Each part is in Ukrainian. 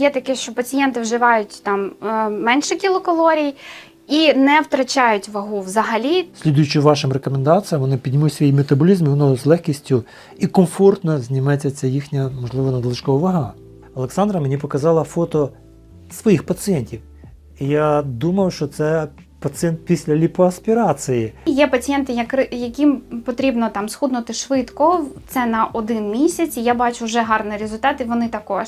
є таке, що пацієнти вживають там е, менше кілокалорій і не втрачають вагу взагалі. Слідуючи вашим рекомендаціям, вони піднімуть свій метаболізм, і воно з легкістю і комфортно зніметься ця їхня, можливо, надлишкова вага. Олександра мені показала фото своїх пацієнтів. Я думав, що це пацієнт після ліпоаспірації. Є пацієнти, як- яким потрібно там схуднути швидко, це на один місяць. І я бачу вже гарний результат, і вони також.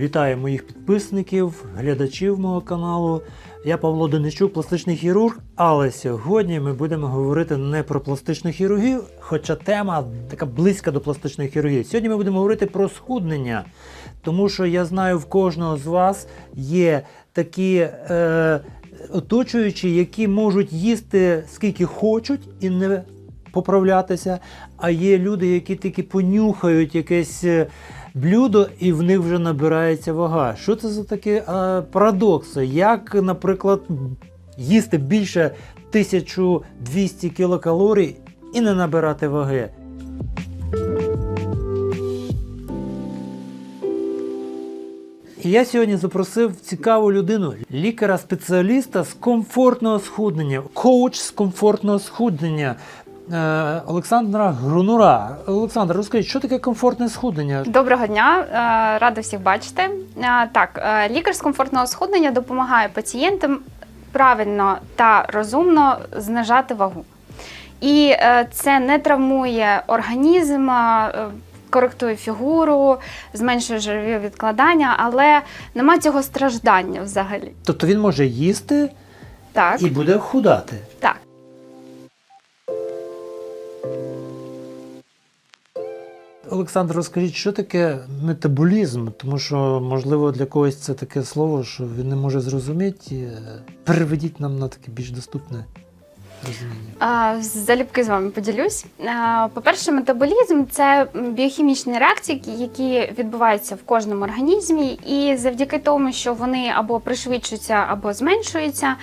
Вітаю моїх підписників, глядачів мого каналу. Я Павло Деничук, пластичний хірург. Але сьогодні ми будемо говорити не про пластичну хірургію, хоча тема така близька до пластичної хірургії. Сьогодні ми будемо говорити про схуднення, тому що я знаю, в кожного з вас є такі е, оточуючі, які можуть їсти скільки хочуть і не поправлятися. А є люди, які тільки понюхають якесь. е, блюдо, і в них вже набирається вага. Що це за такі е, парадокси? Як, наприклад, їсти більше 1200 кілокалорій і не набирати ваги? І я сьогодні запросив цікаву людину, лікаря-спеціаліста з комфортного схуднення, коуч з комфортного схуднення. Е, Олександра Грунура. Олександр, розкажіть, що таке комфортне схуднення? Доброго дня, е, рада всіх бачити. Е, Так, лікар з комфортного схуднення допомагає пацієнтам правильно та розумно знижати вагу. І це не травмує організм, коректує фігуру, зменшує жирові відкладання, але нема цього страждання взагалі. Тобто він може їсти Так, і буде худати. так. Олександр, розкажіть, що таке метаболізм? Тому що, можливо, для когось це таке слово, що він не може зрозуміти. Е, Переведіть нам на таке більш доступне. А, Залюбки з вами поділюсь. По-перше, метаболізм це біохімічні реакції, які відбуваються в кожному організмі, і завдяки тому, що вони або пришвидшуються, або зменшуються,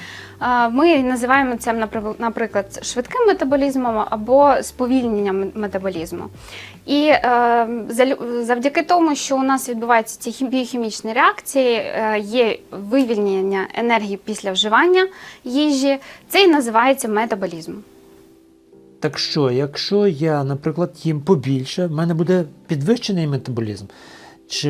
ми називаємо це, наприклад, швидким метаболізмом або сповільненням метаболізму. І е, завдяки тому, що у нас відбуваються ці хі- біохімічні реакції, е, є вивільнення енергії після вживання їжі, це і називається метаболізм. Так що, якщо я, наприклад, їм побільше, в мене буде підвищений метаболізм? Чи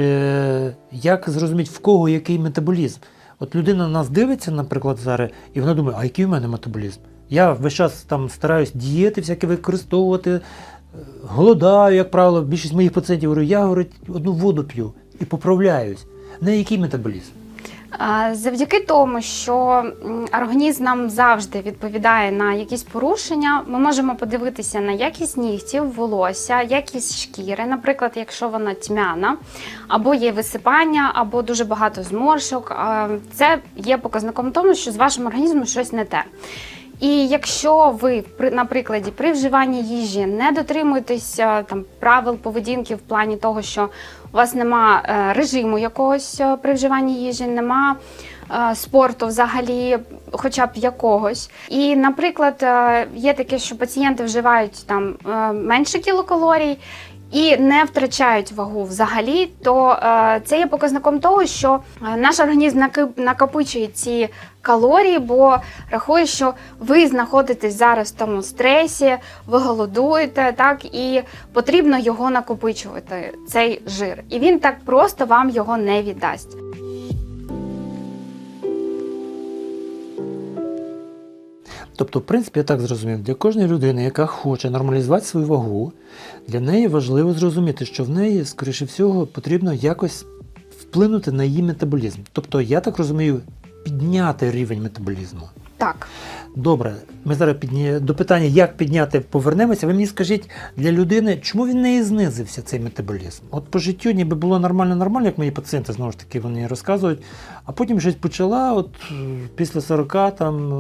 як зрозуміти, в кого який метаболізм? От людина на нас дивиться, наприклад, зараз, і вона думає, а який в мене метаболізм? Я весь час там стараюсь дієти всякі використовувати, е, голодаю, як правило, більшість моїх пацієнтів говорю, я говорить, одну воду п'ю і поправляюсь. Не який метаболізм? Завдяки тому, що організм нам завжди відповідає на якісь порушення, ми можемо подивитися на якість нігтів, волосся, якість шкіри, наприклад, якщо вона тьмяна, або є висипання, або дуже багато зморшок. Це є показником тому, що з вашим організмом щось не те. І якщо ви при на прикладі при вживанні їжі не дотримуєтесь е, там правил поведінки в плані того, що у вас нема е, режиму якогось е, при вживанні їжі, нема е, спорту взагалі, хоча б якогось. І, наприклад, є таке, що пацієнти вживають там менше кілокалорій. І не втрачають вагу взагалі, то е, це є показником того, що е, наш організм накопичує ці калорії, бо рахує, що ви знаходитесь зараз в тому стресі, ви голодуєте, так і потрібно його накопичувати, цей жир. І він так просто вам його не віддасть. Тобто, в принципі, я так зрозумів, для кожної людини, яка хоче нормалізувати свою вагу, для неї важливо зрозуміти, що в неї, скоріше всього, потрібно якось вплинути на її метаболізм. Тобто, я так розумію, підняти рівень метаболізму. Так. Добре, ми зараз підня... до питання, як підняти, повернемося. Ви мені скажіть для людини, чому він не знизився цей метаболізм? От по життю ніби було нормально, нормально, як мої пацієнти знову ж таки вони розказують, а потім щось почала, от після 40 там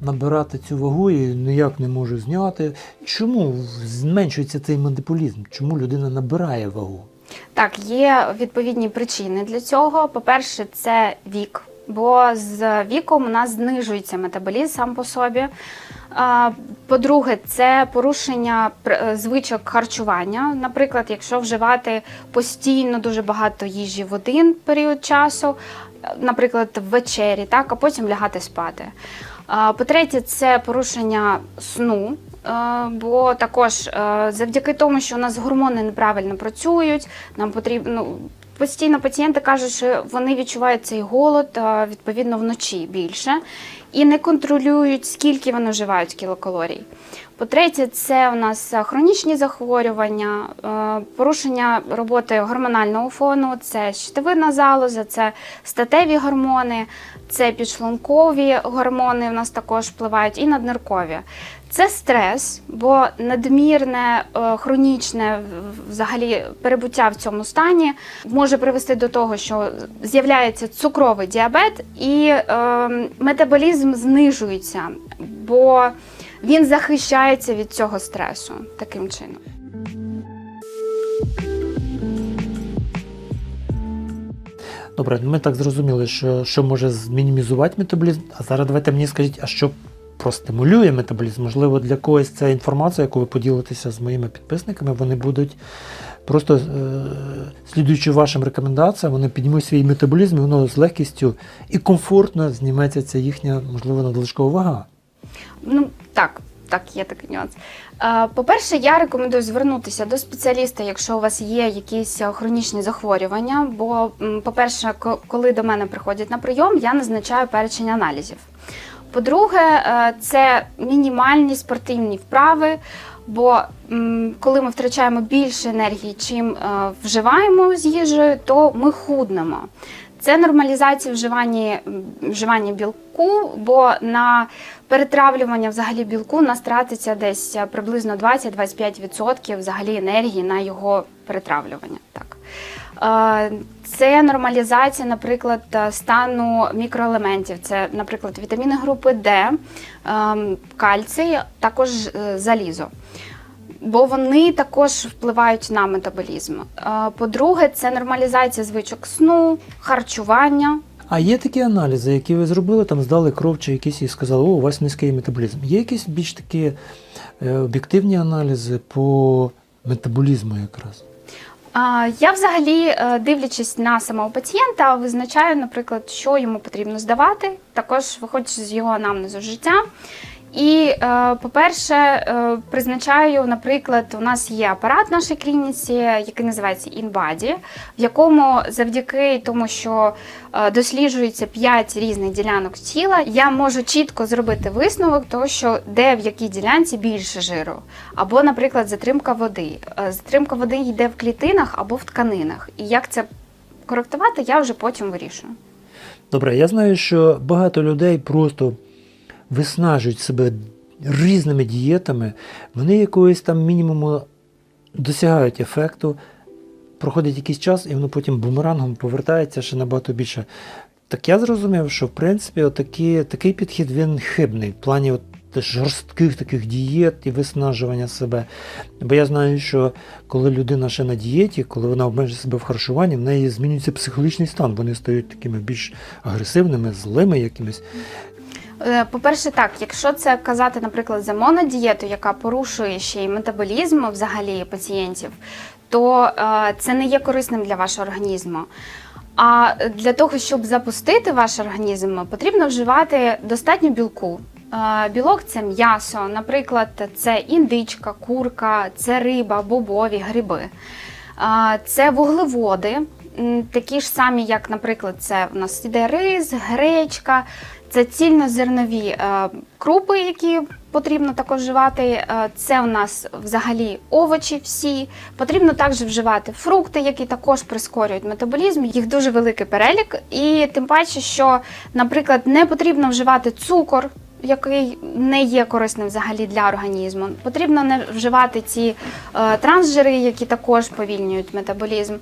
набирати цю вагу і ніяк не можу зняти. Чому зменшується цей метаболізм? Чому людина набирає вагу? Так, є відповідні причини для цього. По-перше, це вік, бо з віком у нас знижується метаболізм сам по собі. По-друге, це порушення е, звичок харчування. Наприклад, якщо вживати постійно дуже багато їжі в один період часу, е, наприклад, ввечері, так, а потім лягати спати. По-третє, це порушення сну. е, Бо також е, завдяки тому, що у нас гормони неправильно працюють, нам потрібно ну, постійно пацієнти кажуть, що вони відчувають цей голод е, відповідно вночі більше і не контролюють, скільки вони вживають кілокалорій. По-третє, це у нас хронічні захворювання, е, порушення роботи гормонального фону, це щитовидна залоза, це статеві гормони, це підшлункові гормони у нас також впливають, і надниркові. Це стрес, бо надмірне е, хронічне взагалі перебуття в цьому стані може привести до того, що з'являється цукровий діабет і е, метаболізм знижується, бо він захищається від цього стресу таким чином. Добре, ми так зрозуміли, що, що може змінімізувати метаболізм. А зараз давайте мені скажіть, а що простимулює метаболізм? Можливо, для когось ця інформація, яку ви поділитеся з моїми підписниками, вони будуть просто е, слідуючи вашим рекомендаціям, вони піднімуть свій метаболізм, і воно з легкістю і комфортно зніметься ця їхня, можливо, надлишкова вага. Ну так, так, є такий нюанс. Е, По-перше, я рекомендую звернутися до спеціаліста, якщо у вас є якісь е, хронічні захворювання. Бо, по-перше, коли до мене приходять на прийом, я назначаю перечень аналізів. По-друге, е, це мінімальні спортивні вправи. Бо коли ми втрачаємо більше енергії, чим вживаємо з їжею, то ми худнемо. Це нормалізація вживання, вживання білку, бо на перетравлювання взагалі білку у нас тратиться десь приблизно 20-25% взагалі енергії на його перетравлювання. Так. Е, Це нормалізація, наприклад, стану мікроелементів. Це, наприклад, вітаміни групи Д, ем, кальцій, також е, залізо. Бо вони також впливають на метаболізм. Е, По-друге, це нормалізація звичок сну, харчування. А є такі аналізи, які ви зробили, там здали кров чи якісь і сказали, о, у вас низький метаболізм. Є якісь більш такі е, об'єктивні аналізи по метаболізму якраз? Я взагалі, е, дивлячись на самого пацієнта, визначаю, наприклад, що йому потрібно здавати, також виходячи з його анамнезу життя. І, е, по-перше, е, призначаю, наприклад, у нас є апарат в нашій клініці, який називається InBody, в якому завдяки тому, що е, досліджується 5 різних ділянок тіла, я можу чітко зробити висновок того, що де в якій ділянці більше жиру. Або, наприклад, затримка води. Затримка води йде в клітинах або в тканинах. І як це коректувати, я вже потім вирішую. Добре, я знаю, що багато людей просто виснажують себе різними дієтами, вони якогось там мінімуму досягають ефекту, проходить якийсь час, і воно потім бумерангом повертається ще набагато більше. Так я зрозумів, що в принципі отакі, такий підхід він хибний в плані от жорстких таких дієт і виснажування себе. Бо я знаю, що коли людина ще на дієті, коли вона обмежує себе в харчуванні, в неї змінюється психологічний стан. Вони стають такими більш агресивними, злими якимись. Е, По-перше, так, якщо це казати, наприклад, за монодієту, яка порушує ще й метаболізм взагалі пацієнтів, то е, це не є корисним для вашого організму. А для того, щоб запустити ваш організм, потрібно вживати достатньо білку. Е, Білок це м'ясо, наприклад, це індичка, курка, це риба, бобові, гриби. Це вуглеводи, такі ж самі, як, наприклад, це в нас іде рис, гречка, це цільнозернові е, крупи, які потрібно також вживати. Е, Це у нас взагалі овочі всі. Потрібно також вживати фрукти, які також прискорюють метаболізм. Їх дуже великий перелік. І тим паче, що, наприклад, не потрібно вживати цукор. Який не є корисним взагалі для організму. Потрібно не вживати ці е, трансжири, які також повільнюють метаболізм. Е,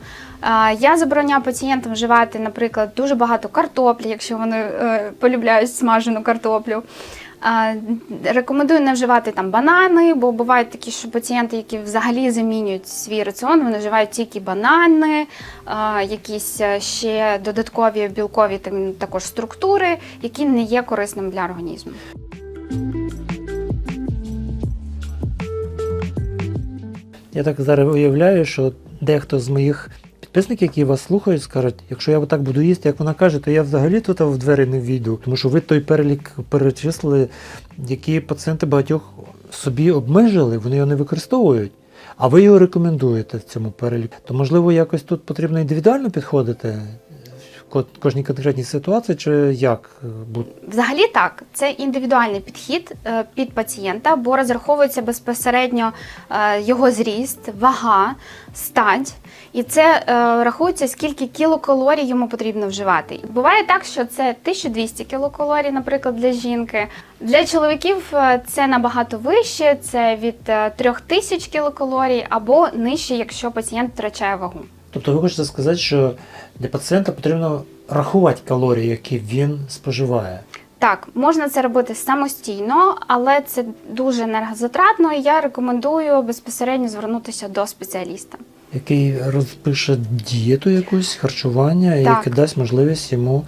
я забороняю пацієнтам вживати, наприклад, дуже багато картоплі, якщо вони е, полюбляють смажену картоплю. Рекомендую не вживати там банани, бо бувають такі, що пацієнти, які взагалі замінюють свій раціон, вони вживають тільки банани, якісь е, ще додаткові білкові там, також структури, які не є корисними для організму. Я так зараз уявляю, що дехто з моїх підписників, які вас слухають, скажуть, якщо я так буду їсти, як вона каже, то я взагалі тут в двері не війду. Тому що ви той перелік перечислили, які пацієнти багатьох собі обмежили, вони його не використовують. А ви його рекомендуєте в цьому переліку. То можливо якось тут потрібно індивідуально підходити в кожній конкретній ситуації, чи як е. Взагалі так, це індивідуальний підхід е, під пацієнта, бо розраховується безпосередньо е, його зріст, вага, стать, і це е, рахується, скільки кілокалорій йому потрібно вживати. Буває так, що це 1200 кілокалорій, наприклад, для жінки. Для чоловіків е, це набагато вище, це від е, 3000 кілокалорій або нижче, якщо пацієнт втрачає вагу. Тобто ви хочете сказати, що для пацієнта потрібно рахувати калорії, які він споживає. Так, можна це робити самостійно, але це дуже енергозатратно, і я рекомендую безпосередньо звернутися до спеціаліста. Який розпише дієту якусь, харчування, Так. яке дасть можливість йому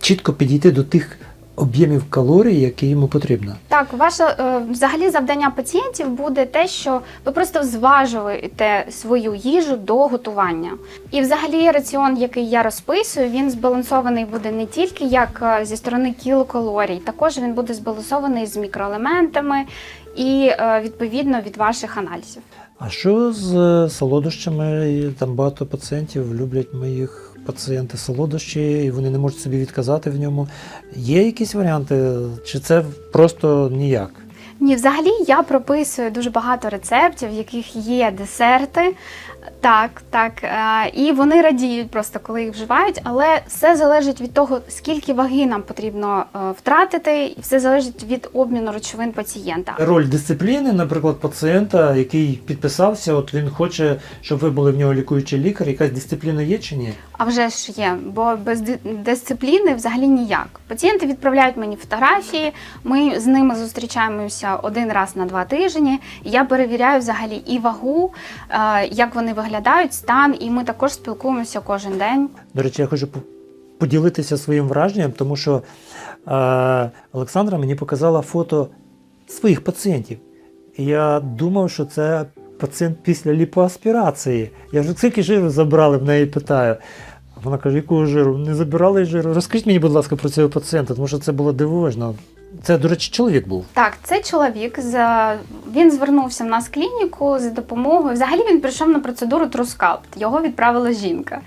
чітко підійти до тих об'ємів калорій, які йому потрібно. Так, ваше е, взагалі завдання пацієнтів буде те, що ви просто зважуєте свою їжу до готування. І взагалі раціон, який я розписую, він збалансований буде не тільки як е, зі сторони кілокалорій, також він буде збалансований з мікроелементами і е, відповідно від ваших аналізів. А що з е, солодощами? Там багато пацієнтів люблять моїх пацієнти солодощі, і вони не можуть собі відказати в ньому. Є якісь варіанти, чи це просто ніяк? Ні, взагалі я прописую дуже багато рецептів, в яких є десерти. Так, так. е, І вони радіють просто, коли їх вживають, але все залежить від того, скільки ваги нам потрібно е, втратити, і все залежить від обміну речовин пацієнта. Роль дисципліни, наприклад, пацієнта, який підписався, от він хоче, щоб ви були в нього лікуючий лікар, якась дисципліна є чи ні? А вже ж є, бо без дисципліни взагалі ніяк. Пацієнти відправляють мені фотографії, ми з ними зустрічаємося один раз на два тижні. і Я перевіряю взагалі і вагу, е, як вони виглядають, стан, і ми також спілкуємося кожен день. До речі, я хочу поділитися своїм враженням, тому що е, Олександра мені показала фото своїх пацієнтів. І я думав, що це пацієнт після ліпоаспірації. Я ж скільки жиру забрали, в неї питаю. Вона каже, якого жиру? Не забирали жиру. Розкажіть мені, будь ласка, про цього пацієнта, тому що це було дивовижно. Це, до речі, чоловік був. Так, це чоловік. Він звернувся в нас в клініку за допомогою. Взагалі він прийшов на процедуру трускалпт. Його відправила жінка.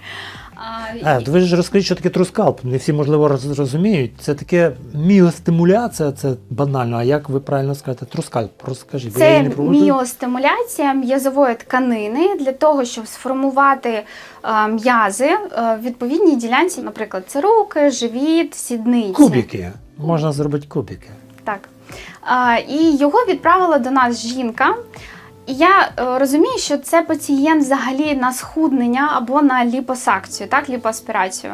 А, А, ви ж розкажіть, що таке трускалп. Не всі, можливо, розуміють. Це таке міостимуляція, це банально. А як ви правильно скажете? Трускалп, розкажіть. Це міостимуляція м'язової тканини для того, щоб сформувати е, м'язи е, в відповідній ділянці, наприклад, це руки, живіт, сідниці. Кубики. Можна зробити кубики. Так. А, і його відправила до нас жінка. Я е, розумію, що це пацієнт взагалі на схуднення або на ліпосакцію, так, ліпоаспірацію.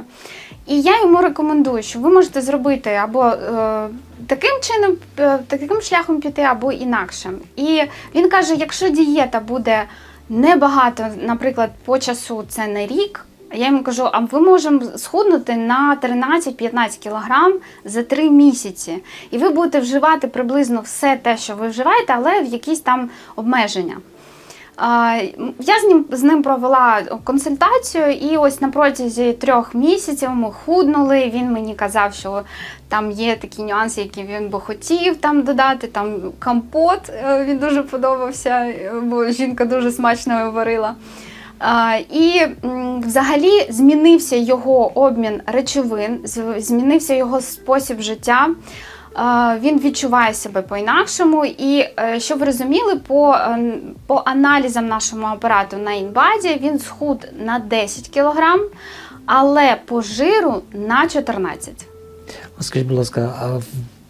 І я йому рекомендую, що ви можете зробити або е, таким чином, е, таким шляхом піти, або інакшим. І він каже: якщо дієта буде небагато, наприклад, по часу це не рік. Я йому кажу, а ми можемо схуднути на 13-15 кілограм за 3 місяці. І ви будете вживати приблизно все те, що ви вживаєте, але в якісь там обмеження. Я з ним, з ним провела консультацію, і ось на протязі трьох місяців ми худнули. Він мені казав, що там є такі нюанси, які він би хотів там додати. Там компот е, він дуже подобався, е, бо жінка дуже смачно його варила. І взагалі змінився його обмін речовин, змінився його спосіб життя. Він відчуває себе по-інакшому. І е, щоб ви розуміли, по, е, по аналізам нашому апарату на інбаді він схуд на 10 кг, але по жиру на 14. А Скажіть, будь ласка, а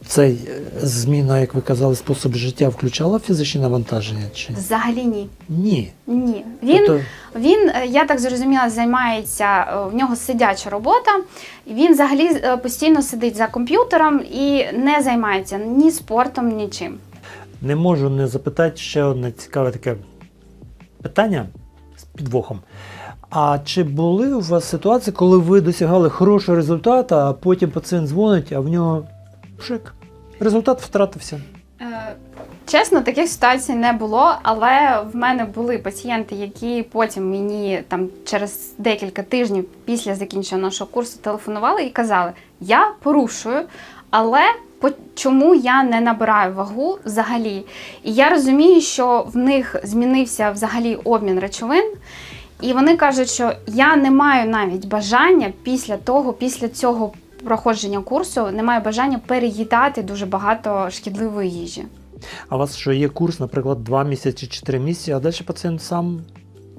цей е, зміна, як ви казали, спосіб життя включала фізичні навантаження? Чи Взагалі ні. ні? Ні. Він, Тобто, він, е, я так зрозуміла, займається, е, в нього сидяча робота. Він взагалі постійно сидить за комп'ютером і не займається ні спортом, нічим. не можу не запитати ще одне цікаве таке питання з підвохом. А чи були у вас ситуації, коли ви досягали хорошого результату, а потім пацієнт дзвонить, а в нього пшик? Результат втратився. Е, Чесно, таких ситуацій не було, але в мене були пацієнти, які потім мені там через декілька тижнів після закінчення нашого курсу телефонували і казали: я порушую, але чому я не набираю вагу взагалі? І я розумію, що в них змінився взагалі обмін речовин. І вони кажуть, що я не маю навіть бажання після того, після цього проходження курсу, не маю бажання переїдати дуже багато шкідливої їжі. А у вас що є курс, наприклад, 2 місяці, 4 місяці, а далі пацієнт сам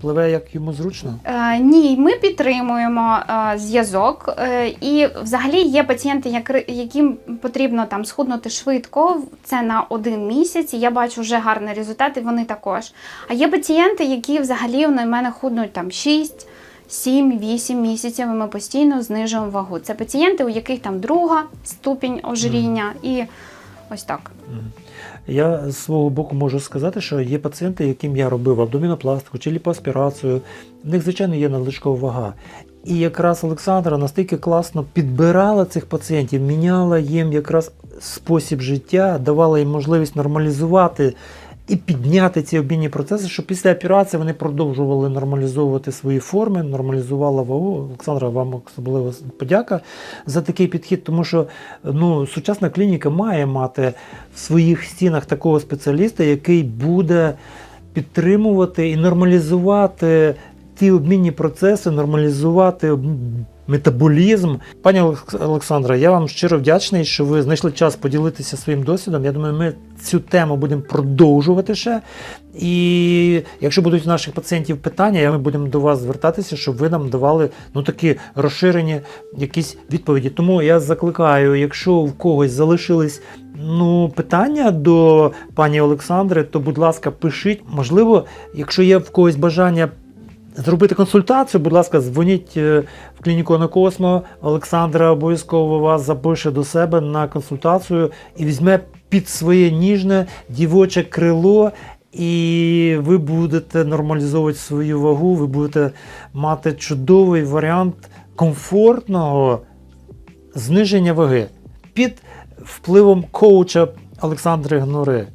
пливе як йому зручно? Е, ні, ми підтримуємо е, зв'язок. Е, і взагалі є пацієнти, як- яким потрібно там схуднути швидко. Це на один місяць. І я бачу вже гарний результат, і вони також. А є пацієнти, які взагалі на мене худнуть там 6. 7-8 місяців ми постійно знижуємо вагу. Це пацієнти, у яких там друга ступінь ожиріння, і ось так. Я з свого боку можу сказати, що є пацієнти, яким я робив абдомінопластику чи ліпоаспірацію. В них, звичайно, є надлишкова вага. І якраз Олександра настільки класно підбирала цих пацієнтів, міняла їм якраз спосіб життя, давала їм можливість нормалізувати і підняти ці обмінні процеси, щоб після операції вони продовжували нормалізовувати свої форми, нормалізувала вагу. Олександра, вам особливо подяка за такий підхід, тому що ну, сучасна клініка має мати в своїх стінах такого спеціаліста, який буде підтримувати і нормалізувати ті обмінні процеси, нормалізувати метаболізм. Пані Олекс- Олександра, я вам щиро вдячний, що ви знайшли час поділитися своїм досвідом. Я думаю, ми цю тему будемо продовжувати ще. І якщо будуть у наших пацієнтів питання, ми будемо до вас звертатися, щоб ви нам давали ну такі розширені якісь відповіді. Тому я закликаю, якщо в когось залишились ну, питання до пані Олександри, то будь ласка, пишіть. Можливо, якщо є в когось бажання. Зробити консультацію, будь ласка, дзвоніть е, в клініку на Космо. Олександра обов'язково вас запише до себе на консультацію і візьме під своє ніжне дівоче крило, і ви будете нормалізовувати свою вагу, ви будете мати чудовий варіант комфортного зниження ваги під впливом коуча Олександри Гнори.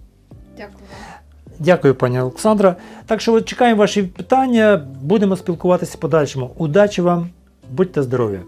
Дякую. Пані Олександра. Так що чекаємо ваші питання, будемо спілкуватися подальшому. Удачі вам, будьте здорові!